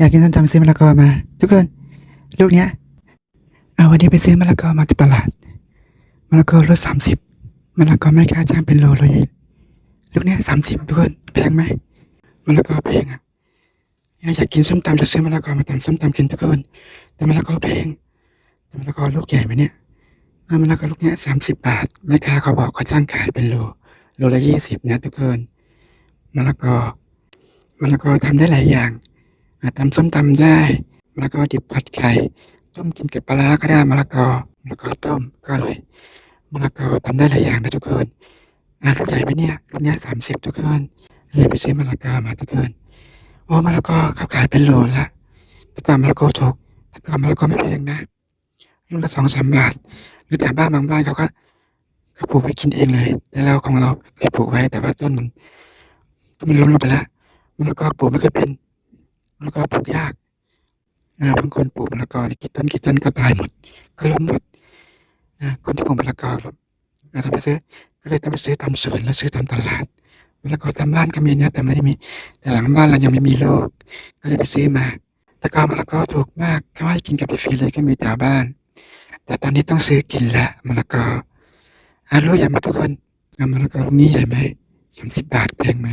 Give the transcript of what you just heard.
อยากกินส้มตำซื้อมะละกอมา ทุกคน ลูกเนี้ย เอาวันนี้ไปซื้อมะละกอมาจากตลาดมะละกอรถสามสิบมะละกอแม่ค้าจ้างเป็นโลเลยลูกเนี้ยสามสิบทุกคนแพงไหมมะละกอแพงอะอยากกินส้มตำจะซื้อมะละกอมาตำส้มตำกินทุกคน แต่มะละกอแพงแต่มะละกอลูกใหญ่ไหมเนี่ยมะละกอลูกเนี้ยสามสิบบาทแม่ค้าเขาบอกเขาจ้างขายเป็นโลโลละยี่สิบนะทุกคนมะละกอมะละกอทำได้หลายอย่าง ตำส้มตำได้มะละกอดิบผัดไข่ ต้มกินกับปลาร้าก็ได้มะละกอมะละกอต้มก็อร่อยมะละกอทำได้หลายอย่างนะทุกคนอ่านรถใหญ่ไหมเนี่ยรถเนี้ยสามสิบทุกคนเลยไปซื้อมะละกอมาทุกคนโอ้มะละกอเขาขายเป็นโลละแต่ก่อนมะละกอถูกแต่ก่อนมะละกอไม่แพงนะลูกละสองสามบาท หรือแต่บ้านบางบ้านเขาก็เขาปลูกไว้กินเองเลย แต่เราของเราเคยปลูกไว้แต่ว่าต้นมันต้นมันล้มลงไปแล้วมะละกอปลูกไม่เคยเป็น มะละกอปลูกยากอ่าบางคนปลูกมะละกอนี่กี่ต้นกี่ต้นก็ตายหมด ก็ล้มหมดอ่าคนที่ปลูกมะละกอหรอกอ่าทำไมซื้อก็เลยต้องไปซื้อตามสวนแล้วซื้อตามตลาดมะละกอตามบ้านก็มีนะแต่ไม่ได้มี แต่หลังบ้านเรายังไม่มีโลกก็เลยไปซื้อมาต่ก็มะละกอถูกมากเขาให้กินกับฟรีเลยก็มีแถวบ้าน แต่ตอนนี้ต้องซื้อกินละมะละกออ่ารู้อย่างไหมทุกคนมะละกอลูกนี้ใหญ่ไหมสามสิบบาทแพงไหม